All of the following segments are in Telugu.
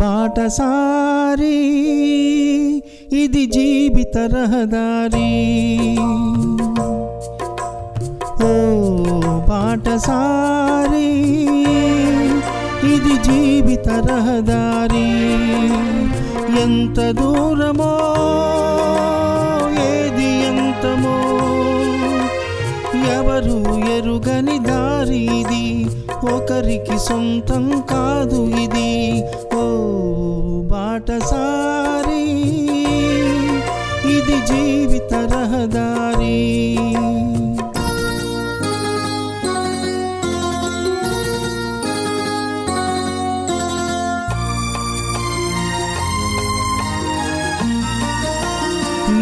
బాటసారి ఇది జీవిత రహదారి ఓ బాటసారి ఇది జీవిత రహదారి ఎంత దూరమో ఎవరు ఎరుగని దారి ఇది? ఒకరికి సొంతం కాదు ఇది. ఓ బాటసా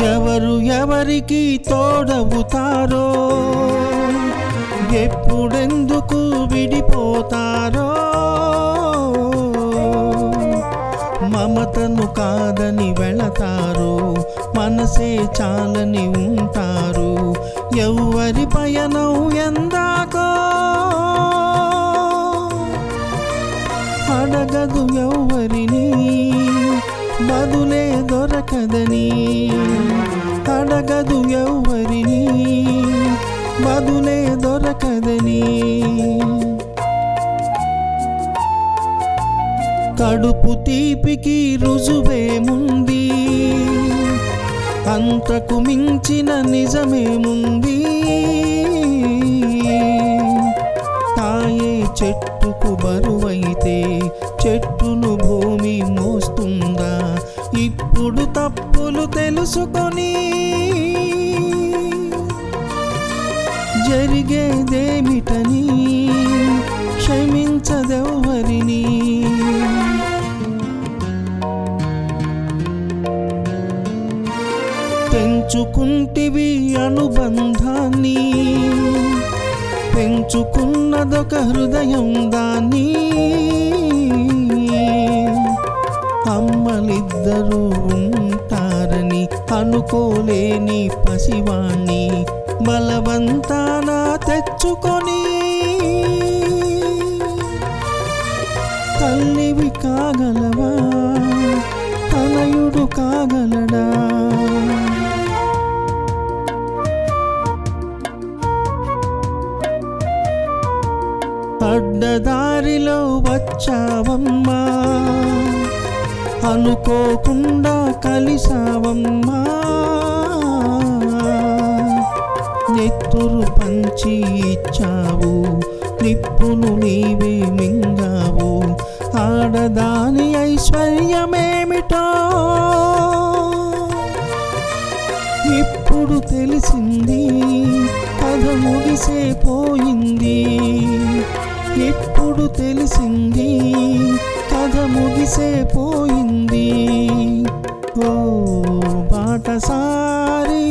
ఎవరు ఎవరికి తోడవుతారో? ఎప్పుడెందుకు విడిపోతారో? మమతను కాదని వెళతారు మనసే చాలని ఉంటారు. ఎవరి పయనం ఎందాకో? బదులే దొరకదని అడగదు ఎవ్వరిని. బదులే దొరకదని. కడుపు తీపికి రుజువేముంది అంతకు మించిన నిజమేముంది తాయే చెట్టు చెట్టు బరువైతే చెట్టును భూమి మోస్తుందా? ఇప్పుడు తప్పులు తెలుసుకొని జరిగేదేమిటని క్షమించదెవ్వరిని? పెంచుకుంటివి అనుబంధాన్ని పెంచుకు అదొక హృదయం దాన్ని అమ్మలిద్దరూ ఉంటారని అనుకోలేని పసివాణ్ణి బలవంతాన తెచ్చుకొని. తల్లివి కాగలవా? తనయుడు కాగల అడ్డదారిలో వచ్చావమ్మా. అనుకోకుండా కలిసావమ్మా. నెత్తురు పంచి ఇచ్చావు నిప్పులు నీవే మింగావు. ఆడదాని ఐశ్వర్యమేమిటో ఇప్పుడు తెలిసింది కథ ముగిసే పోయింది. ఇప్పుడు తెలిసింది కథ ముగిసే పోయింది ఓ బాటసారి